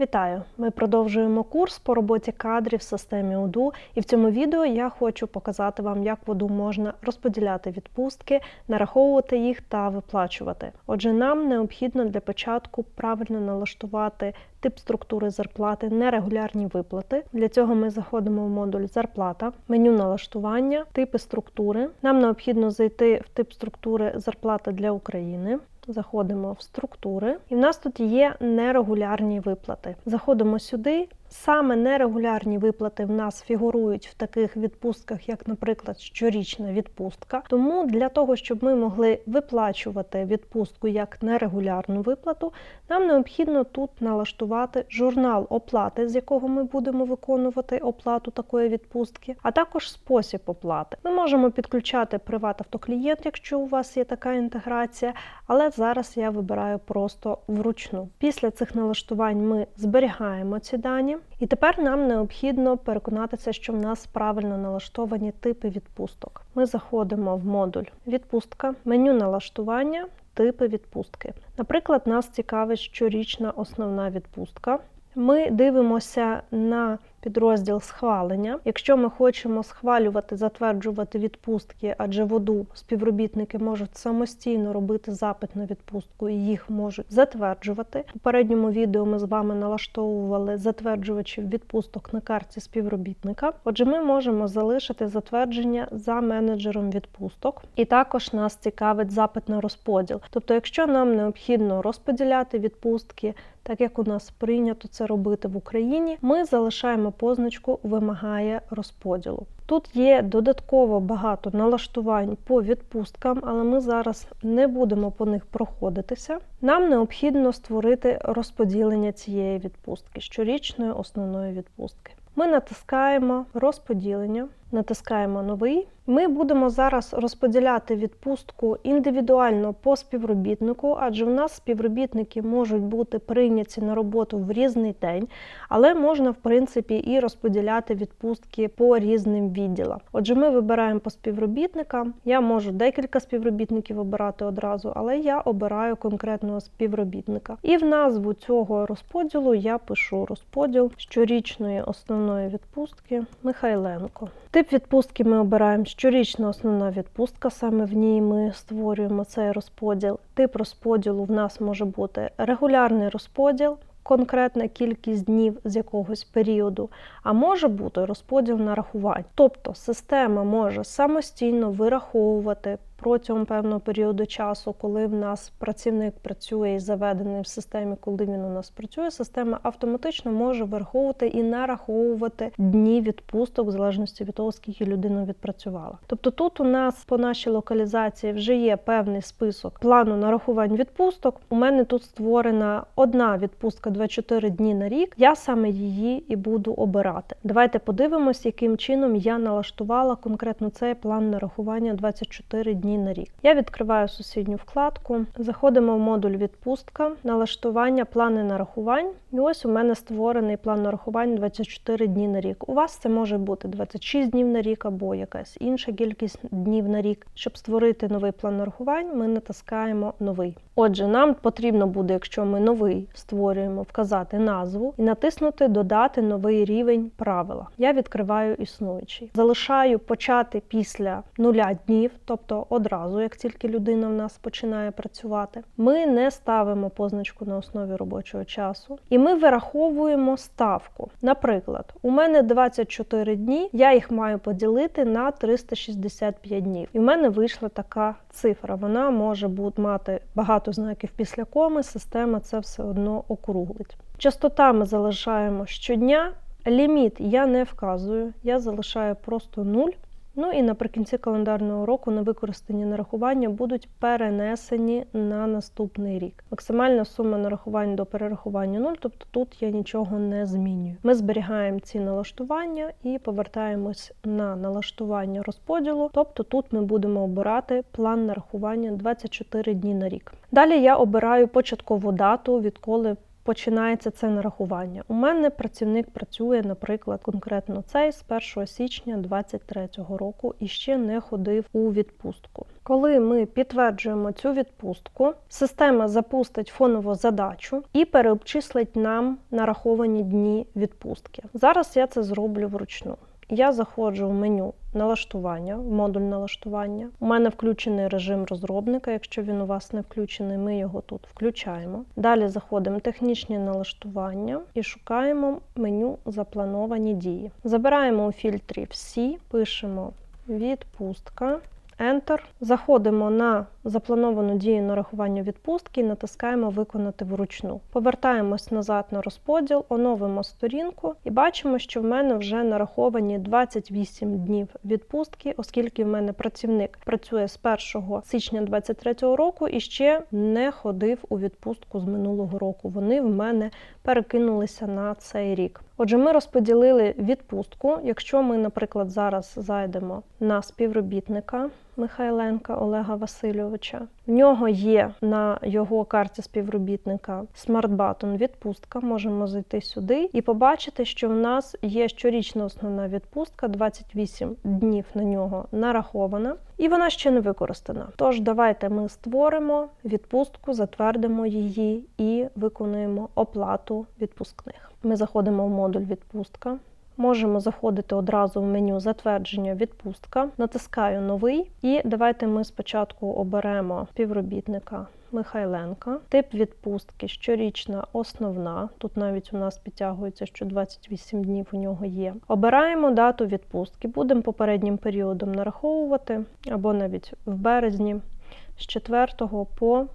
Вітаю! Ми продовжуємо курс по роботі кадрів в системі УДУ, і в цьому відео я хочу показати вам, як в УДУ можна розподіляти відпустки, нараховувати їх та виплачувати. Отже, нам необхідно для початку правильно налаштувати тип структури зарплати, нерегулярні виплати. Для цього ми заходимо в модуль Зарплата, меню налаштування, типи структури. Нам необхідно зайти в тип структури зарплата для України. Заходимо в структури, і в нас тут є нерегулярні виплати. Заходимо сюди. Саме нерегулярні виплати в нас фігурують в таких відпустках, як, наприклад, щорічна відпустка. Тому для того, щоб ми могли виплачувати відпустку як нерегулярну виплату, нам необхідно тут налаштувати журнал оплати, з якого ми будемо виконувати оплату такої відпустки, а також спосіб оплати. Ми можемо підключати приват-автоклієнт, якщо у вас є така інтеграція, але зараз я вибираю просто вручну. Після цих налаштувань ми зберігаємо ці дані. І тепер нам необхідно переконатися, що в нас правильно налаштовані типи відпусток. Ми заходимо в модуль відпустка, меню налаштування, типи відпустки. Наприклад, нас цікавить щорічна основна відпустка. Ми дивимося на підрозділ схвалення. Якщо ми хочемо схвалювати, затверджувати відпустки, адже в ОДУ співробітники можуть самостійно робити запит на відпустку і їх можуть затверджувати. У попередньому відео ми з вами налаштовували затверджувачів відпусток на карті співробітника. Отже, ми можемо залишити затвердження за менеджером відпусток, і також нас цікавить запит на розподіл. Тобто, якщо нам необхідно розподіляти відпустки, так як у нас прийнято це робити в Україні, ми залишаємо позначку Вимагає розподілу. Тут є додатково багато налаштувань по відпусткам, але ми зараз не будемо по них проходитися. Нам необхідно створити розподілення цієї відпустки щорічної основної відпустки. Ми натискаємо розподілення, натискаємо новий. Ми будемо зараз розподіляти відпустку індивідуально по співробітнику, адже в нас співробітники можуть бути прийняті на роботу в різний день, але можна, в принципі, і розподіляти відпустки по різним відділам. Отже, ми вибираємо по співробітникам. Я можу декілька співробітників обирати одразу, але я обираю конкретного співробітника. І в назву цього розподілу я пишу розподіл щорічної основної відпустки Михайленко. Тип відпустки ми обираємо щорічна основна відпустка, саме в ній ми створюємо цей розподіл. Тип розподілу в нас може бути регулярний розподіл, конкретна кількість днів з якогось періоду, а може бути розподіл нарахувань. Тобто система може самостійно вираховувати. Протягом певного періоду часу, коли в нас працівник працює і заведений в системі, коли він у нас працює, система автоматично може враховувати і нараховувати дні відпусток в залежності від того, скільки людина відпрацювала. Тобто тут у нас по нашій локалізації вже є певний список плану нарахувань відпусток. У мене тут створена одна відпустка 24 дні на рік. Я саме її і буду обирати. Давайте подивимось, яким чином я налаштувала конкретно цей план нарахування 24 дні на рік. Я відкриваю сусідню вкладку, заходимо в модуль відпустка, налаштування, плани нарахувань. І ось у мене створений план нарахувань 24 дні на рік. У вас це може бути 26 днів на рік або якась інша кількість днів на рік. Щоб створити новий план нарахувань, ми натискаємо новий. Отже, нам потрібно буде, якщо ми новий створюємо, вказати назву і натиснути Додати новий рівень правила. Я відкриваю існуючий. Залишаю почати після нуля днів, тобто одразу, як тільки людина в нас починає працювати. Ми не ставимо позначку на основі робочого часу, і ми вираховуємо ставку. Наприклад, у мене 24 дні, я їх маю поділити на 365 днів. І в мене вийшла така цифра. Вона може бути мати багато знаків після коми, система це все одно округлить. Частота ми залишаємо щодня. Ліміт я не вказую, я залишаю просто 0. Ну і наприкінці календарного року невикористані нарахування будуть перенесені на наступний рік. Максимальна сума нарахувань до перерахування 0, тобто тут я нічого не змінюю. Ми зберігаємо ці налаштування і повертаємось на налаштування розподілу. Тобто тут ми будемо обирати план нарахування 24 дні на рік. Далі я обираю початкову дату, відколи починається це нарахування. У мене працівник працює, наприклад, конкретно цей з 1 січня 2023 року і ще не ходив у відпустку. Коли ми підтверджуємо цю відпустку, система запустить фонову задачу і переобчислить нам нараховані дні відпустки. Зараз я це зроблю вручну. Я заходжу в меню налаштування, в модуль налаштування. У мене включений режим розробника. Якщо він у вас не включений, ми його тут включаємо. Далі заходимо в технічні налаштування і шукаємо меню Заплановані дії. Забираємо у фільтрі всі, пишемо відпустка. Enter. Заходимо на заплановану дію нарахування відпустки і натискаємо Виконати вручну. Повертаємось назад на розподіл, оновимо сторінку і бачимо, що в мене вже нараховані 28 днів відпустки, оскільки в мене працівник працює з 1 січня 2023 року і ще не ходив у відпустку з минулого року. Вони в мене перекинулися на цей рік. Отже, ми розподілили відпустку. Якщо ми, наприклад, зараз зайдемо на співробітника Михайленка Олега Васильовича, в нього є на його карті співробітника смарт-батон відпустка. Можемо зайти сюди і побачити, що в нас є щорічна основна відпустка, 28 днів на нього нарахована, і вона ще не використана. Тож давайте ми створимо відпустку, затвердимо її і виконуємо оплату відпускних. Ми заходимо в модуль відпустка. Можемо заходити одразу в меню затвердження відпустка, натискаю новий, і давайте ми спочатку оберемо співробітника Михайленка. Тип відпустки щорічна основна. Тут навіть у нас підтягується, що 28 днів у нього є. Обираємо дату відпустки, будемо попереднім періодом нараховувати, або навіть в березні з 4 по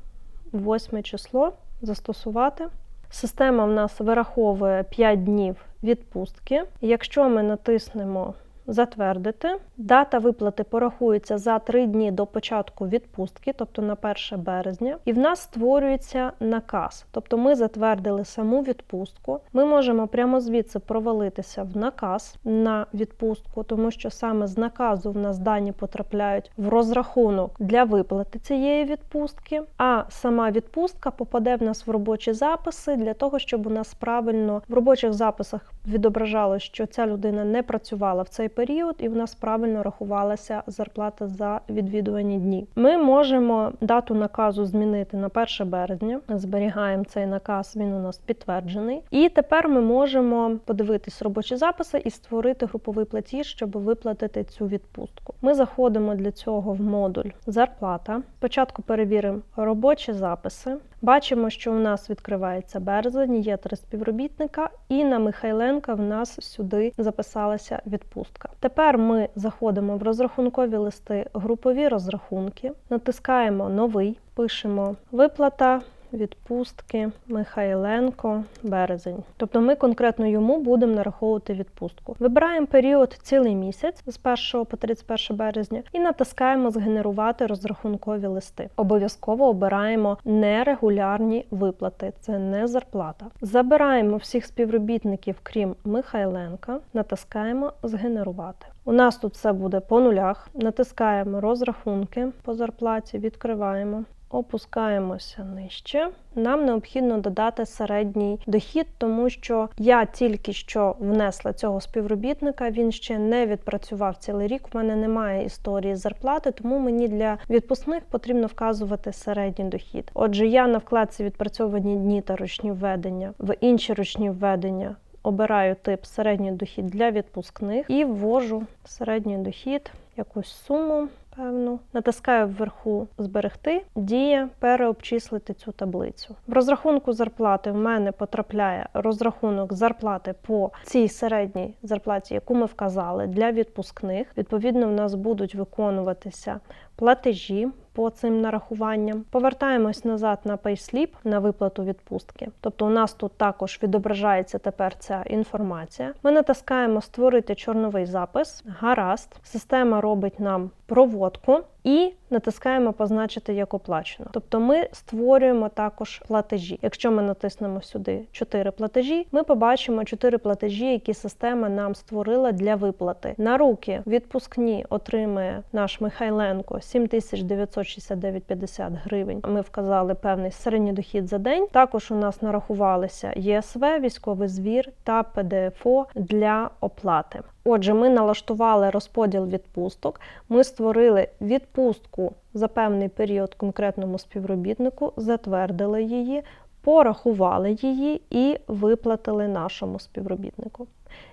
8 число застосувати. Система в нас вираховує 5 днів відпустки. Якщо ми натиснемо Затвердити. Дата виплати порахується за 3 дні до початку відпустки, тобто на 1 березня, і в нас створюється наказ. Тобто ми затвердили саму відпустку. Ми можемо прямо звідси провалитися в наказ на відпустку, тому що саме з наказу в нас дані потрапляють в розрахунок для виплати цієї відпустки, а сама відпустка попаде в нас в робочі записи для того, щоб у нас правильно в робочих записах відображало, що ця людина не працювала в цей період, і в нас правильно рахувалася зарплата за відвідувані дні. Ми можемо дату наказу змінити на 1 березня. Зберігаємо цей наказ, він у нас підтверджений. І тепер ми можемо подивитись робочі записи і створити груповий платіж, щоб виплатити цю відпустку. Ми заходимо для цього в модуль зарплата. Спочатку перевіримо робочі записи. Бачимо, що у нас відкривається березень, є три співробітника, і на Михайленка в нас сюди записалася відпустка. Тепер ми заходимо в розрахункові листи, групові розрахунки, натискаємо новий, пишемо виплата відпустки Михайленко березень. Тобто ми конкретно йому будемо нараховувати відпустку. Вибираємо період цілий місяць з 1 по 31 березня і натискаємо Згенерувати розрахункові листи. Обов'язково обираємо нерегулярні виплати, це не зарплата. Забираємо всіх співробітників, крім Михайленка, натискаємо Згенерувати. У нас тут все буде по нулях. Натискаємо розрахунки по зарплаті, відкриваємо. Опускаємося нижче. Нам необхідно додати середній дохід, тому що я тільки що внесла цього співробітника, він ще не відпрацював цілий рік. В мене немає історії зарплати, тому мені для відпускних потрібно вказувати середній дохід. Отже, я на вкладці відпрацьовані дні та ручні введення в інші ручні введення. Обираю тип середній дохід для відпускних і ввожу середній дохід, якусь суму певну. Натискаю вверху Зберегти, дія переобчислити цю таблицю. В розрахунку зарплати в мене потрапляє розрахунок зарплати по цій середній зарплаті, яку ми вказали для відпускних. Відповідно, в нас будуть виконуватися платежі по цим нарахуванням. Повертаємось назад на PaySlip, на виплату відпустки. Тобто у нас тут також відображається тепер ця інформація. Ми натискаємо Створити чорновий запис. Гаразд. Система робить нам проводку. І натискаємо позначити як оплачено. Тобто ми створюємо також платежі. Якщо ми натиснемо сюди 4 платежі, ми побачимо 4 платежі, які система нам створила для виплати. На руки відпускні отримує наш Михайленко 7969,50 гривень. Ми вказали певний середній дохід за день. Також у нас нарахувалися ЄСВ, військовий звір та ПДФО для оплати. Отже, ми налаштували розподіл відпусток, ми створили відпустку за певний період конкретному співробітнику, затвердили її, порахували її і виплатили нашому співробітнику.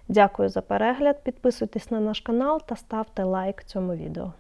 Дякую за перегляд. Підписуйтесь на наш канал та ставте лайк цьому відео.